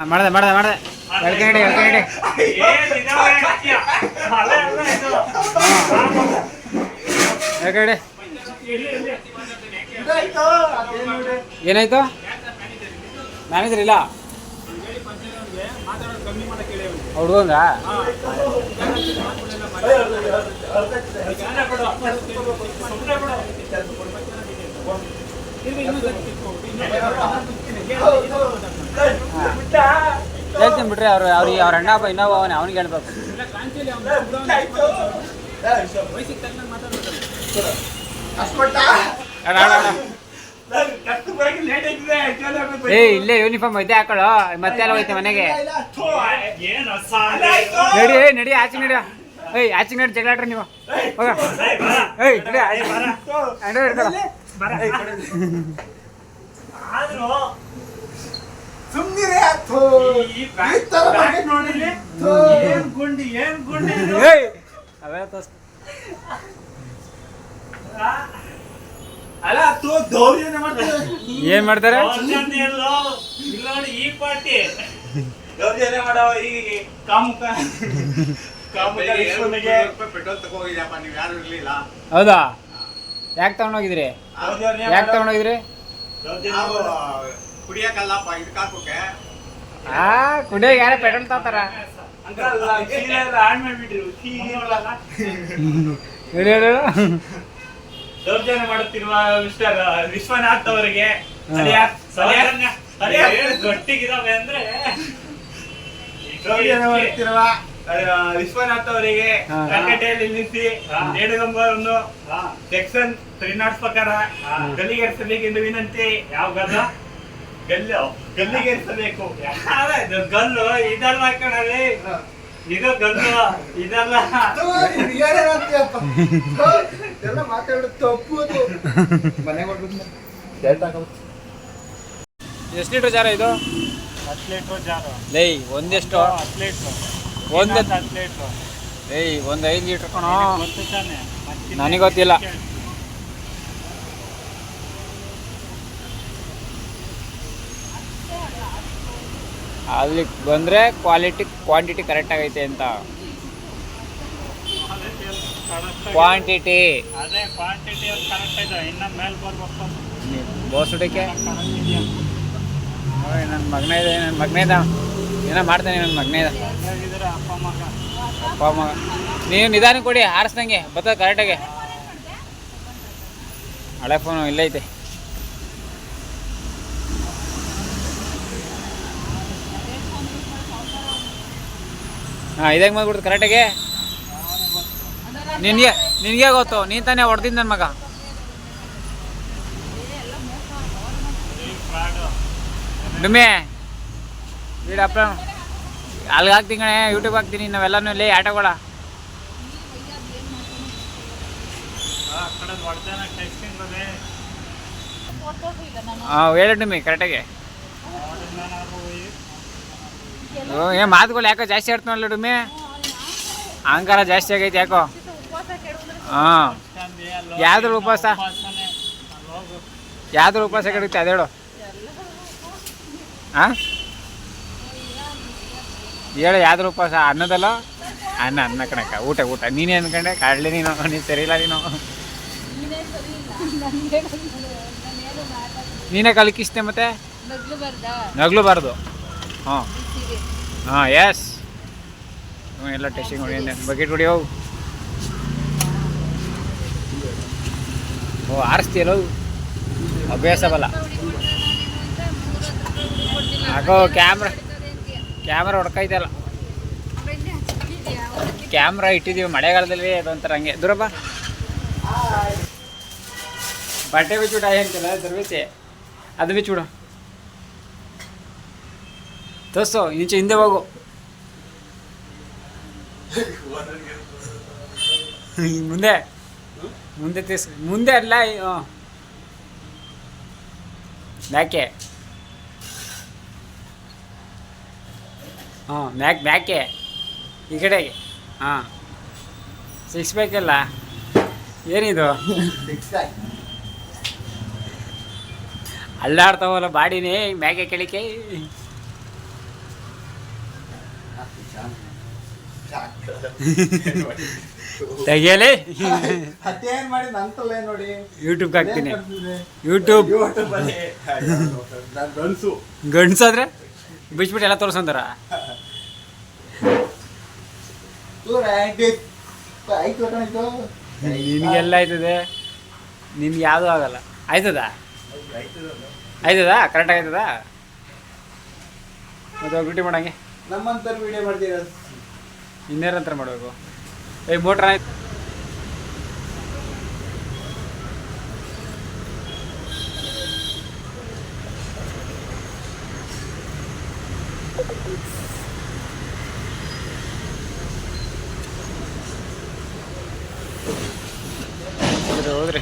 ಮಾಡ್ದೆ ಮಾಡ್ದೆ ಮಾಡ್ದೆ. ಎಳ್ಕೊಂಡು ಎಳ್ಕೊಂಡು ಎಳ್ಕೊಂಡು ಏನಾಯ್ತು? ಮ್ಯಾನೇಜರ್ ಇಲ್ಲ? ಹುಡ್ಗಂಗ ಹೇಳ್ತೀನಿ ಬಿಡ್ರಿ ಅವ್ರು ಅವ್ರಿಗೆ ಅವ್ರ ಅಣ್ಣ ಒಬ್ಬ ಇನ್ನೊಬ್ಬ ಅವನೇ ಅವ್ನಿಗೆ ಹೇಳ್ಬೇಕು. ಏಯ್. ಏ ಇಲ್ಲೇ ಯೂನಿಫಾರ್ಮ್ ಐತೆ ಹಾಕೊಳ್ಳೋ ಮತ್ತೆ ಎಲ್ಲ ಹೋಯ್ತೆ ಮನೆಗೆ. ನಡಿ ಏಯ್ ನಡಿ ಆಚೆ ನಡಿ. ಏಯ್ ಆಚೆ ನಡಿ ಜಗಳಾಡ್ರಿ ನೀವು. ಹೋಗ. ಏಯ್ ನಡಿ ಅಂಡ್ರೆ ಹಿಡ್ಕೊಳ್ಳೋ ಸುಮ್ನಿರೆ ಥೋ. ಈ ತರ ಬಗ್ಗೆ ಥೋ. ಏಯ್ ಅವೆಲ್ಲ ತೋರ್ಸ್ ಅಲ್ಲ ತೋ ದೌರ್ಜನ್ಯ ಮಾಡ್ತಾರೆ ಏನ್ ಮಾಡ್ತಾರೆ? ಈ ಪಾರ್ಟಿ. ದೌರ್ಜನ್ಯ ಮಾಡವ ಈ ಕಾಮುಕ ಪೆಟ್ರೋಲ್ ತಗೋಗಿದ್ಯಪ್ಪ ನೀವ್ ಯಾರು ಇರ್ಲಿಲ್ಲ. ಹೌದಾ? ಯಾಕೆ ತಗೊಂಡೋಗಿದ್ರಿ? ಹೋಗಿದ್ರಿ ಯಾಕೆ ತಗೊಂಡೋಗಿದ್ರಿ? ಮಾಡವ. ಕುಡಿಯಕ್ಕಲ್ಲಪ್ಪ ಇದಕ್ಕೆ ಹಾಕೋಕೆ. ಆ ಕುಡಿಯೋಕೆ ಯಾರ ಪೆಟ್ರೋಲ್ ತಾತಾರ ದೌರ್ಜನ್ಯ ಮಾಡುತ್ತಿರುವ ಮಿಸ್ಟರ್ ವಿಶ್ವನಾಥ್ ಅವರಿಗೆ. ಗಟ್ಟಿಗಿದಾವೆ ಅಂದ್ರೆ. ದೌರ್ಜನ್ಯ ಮಾಡುತ್ತಿರುವ ವಿಶ್ವನಾಥ್ ಅವರಿಗೆ. ಕಲ್ಕಟ್ಟೆಯಲ್ಲಿ ನಿಲ್ಲಿಸಿ ಹಾ, ಸೆಕ್ಷನ್ ತ್ರೀ ನಾಟ್ ಪ್ರಕಾರ. ಗಲ್ಲಿಗೇರಿಸಬೇಕೆಂದು ವಿನಂತಿ. ಯಾವ ಗದ ಗಲ್ಲು ಗಲ್ಲಿಗೆ ಯಾರ ಇದು ಗಲ್ಲು ಇದಲ್ಲ ಕಣಲ್ಲಿ. ಇದು ಗಲ್ಲು ಇದಲ್ಲ. ಎಲ್ಲ ಮಾತಾಡೋದು ತಪ್ಪು ಅದು. ಮನೆಗೆ ಎಷ್ಟು ಲೀಟರ್ ಜಾರ ಇದು? ಅತ್ಲೇಟು ಜಾರು. ಲೈ ಒಂದೆಷ್ಟು? ಅತ್ಲೇಟು ಒಂದು ಅತ್ಲೇಟು ಏಯ್ ಒಂದು ಐದು ಲೀಟ್ರ್ ಕಣೋ. ನನಗೆ ಗೊತ್ತಿಲ್ಲ. ಅಲ್ಲಿ ಬಂದರೆ ಕ್ವಾಲಿಟಿ ಕ್ವಾಂಟಿಟಿ ಕರೆಕ್ಟ್ ಆಗೈತೆ ಅಂತ. ಕ್ವಾಂಟಿಟಿ ಅದೇ ಕ್ವಾಂಟಿಟಿ ಕರೆಕ್ಟ್ ಇದೆ. ಇನ್ನ ಮೇಲ್ ಬರ್ಬೇಕು. ಬೋಸುಡಿಕೆ ನನ್ನ ಮಗನೇ ಇದೆ ನನ್ನ ಮಗನೇ ಇದ. ಏನೋ ಮಾಡ್ತಾನೆ ನನ್ನ ಮಗನೇ ಇದ್ದ ಅಪ್ಪ ಮಗ ಅಪ್ಪ ಮಗ ನೀವು ನಿಧಾನ ಕೊಡಿ ಆರಿಸ್ದಂಗೆ ಬರ್ತದೆ ಕರೆಕ್ಟಾಗಿ ಹಳೆ ಫೋನು ಇಲ್ಲೈತೆ ಹಾಂ ಇದಾಗ ಮಾಡ್ಬಿಡ್ತು ಕರೆಕ್ಟಾಗಿ ನಿನಗೆ ನಿನಗೆ ಗೊತ್ತು? ನೀನು ತಾನೇ ಹೊಡೆದಿದ್ದು ನನ್ನ ಮಗ. ಡುಮೆ ಬಿಡ ಅಪ್ಪ. ಅಲ್ಲಿಗೆ ಹಾಕ್ತೀನಿ ಕಣೆ ಯೂಟ್ಯೂಬ್ ಹಾಕ್ತೀನಿ, ನಾವೆಲ್ಲನೂ ಇಲ್ಲಿ ಆಟಗಳ. ಹಾಂ, ಹೇಳಿ ಡುಮಿ ಕರೆಕ್ಟಾಗಿ ಏನು ಮಾತುಗಳು ಯಾಕೋ ಜಾಸ್ತಿ ಆಡ್ತಾನಲ್ಲ ಡುಮೆ ಅಹಂಕಾರ ಜಾಸ್ತಿ ಆಗೈತೆ ಯಾಕೋ? ಹಾಂ ಯಾವ್ದ್ರ ಉಪವಾಸ? ಯಾವ್ದ್ರ ಉಪವಾಸ ಕಡಿತೆ ಅದೇಳು ಹಾಂ ಹೇಳು ಯಾವ್ದ್ರ ಉಪವಾಸ? ಅನ್ನದಲ್ಲ? ಅನ್ನ ಅನ್ನ ಕಣಕ ಊಟ ಊಟ. ನೀನೇ ಅನ್ಕಂಡೆ? ಕಾಡ್ಲಿ ನೀನು? ನೀನು ಸರಿಯಿಲ್ಲ ನೀನು? ನೀನೇ ಕಲಿಕಿಸ್ತೆ ಮತ್ತೆ? ನಗ್ಲೂಬಾರ್ದು ಹಾಂ ಹಾಂ ಎಸ್ ಹ್ಞೂ ಎಲ್ಲ ಟೆಸ್ಟಿಂಗ್ ಹೊಡಿಯಿಂದ ಬಕೆಟ್ ಹೊಡಿಯೋ ಓ ಆರಿಸ್ತೀಯಲ್ಲ? ಅಭ್ಯಾಸ ಬಲ್ಲ ಹಾಕೋ ಕ್ಯಾಮ್ರಾ ಕ್ಯಾಮ್ರಾ ಹೊಡ್ಕೈತಲ್ಲ ಕ್ಯಾಮ್ರಾ ಇಟ್ಟಿದ್ದೀವಿ ಮಳೆಗಾಲದಲ್ಲಿ ಅದೊಂಥರ ಹಂಗೆ. ದೂರಪ್ಪ ಬಟ್ಟೆ ಬಿಚ್ಚಿಬಿಡ ಹೇಳ್ತಿಲ್ಲ ದರ್ಬೇಸಿ ಅದು ಬಿಚ್ಚಿಬಿಡು ತೋರ್ಸು ಇಂಚೆ ಹಿಂದೆ ಹೋಗು. ಮುಂದೆ. ಮುಂದೆ ತಿಸ್ ಮುಂದೆ ಅಲ್ಲ ಮ್ಯಾಕೆ? ಹಾಂ ಮ್ಯಾಕ್, ಮ್ಯಾಕೆ? ಈ ಕಡೆಗೆ ಹಾಂ ಸಿಕ್ಸ್ ಬೇಕಲ್ಲ? ಏನಿದು? ಅಲ್ಲಾಡ್ತಾವಲ್ಲ ಬಾಡಿನೇ, ಮ್ಯಾಗೆ ಕೆಳಿಕೆ ತೆಗಿಯಲಿ? ಮಾಡಿ ನಂತಲ್ಲೇ ನೋಡಿ. ಯೂಟ್ಯೂಬ್ಗೆ ಹಾಕ್ತೀನಿ. ಯೂಟ್ಯೂಬ್ ನಾನು ಗಂಡ್ಸು. ಗಂಡ್ಸಾದ್ರೆ? ಬಿಚ್ಬಿಟ್ಟು ಎಲ್ಲ ತೋರಿಸಂತಾರ? ನಿನ್ಗೆಲ್ಲ ಆಯ್ತದೆ. ನಿನ್ಗೆ ಯಾವುದೂ ಆಗಲ್ಲ. ಆಯ್ತದ? ಆಯ್ತದ? ಕರೆಕ್ಟ್ ಆಯ್ತದ? ಮತ್ತೆ ಡ್ಯೂಟಿ ಮಾಡಂಗೆ ನಮ್ಮಂತರ ವಿಡಿಯೋ ಮಾಡ್ತೀರ ಇನ್ನೇನಂತರ ಮಾಡಬೇಕು. ಏ ಮೋಟ್ರ್ ಆಯ್ತು. ಹೋದ್ರಿ.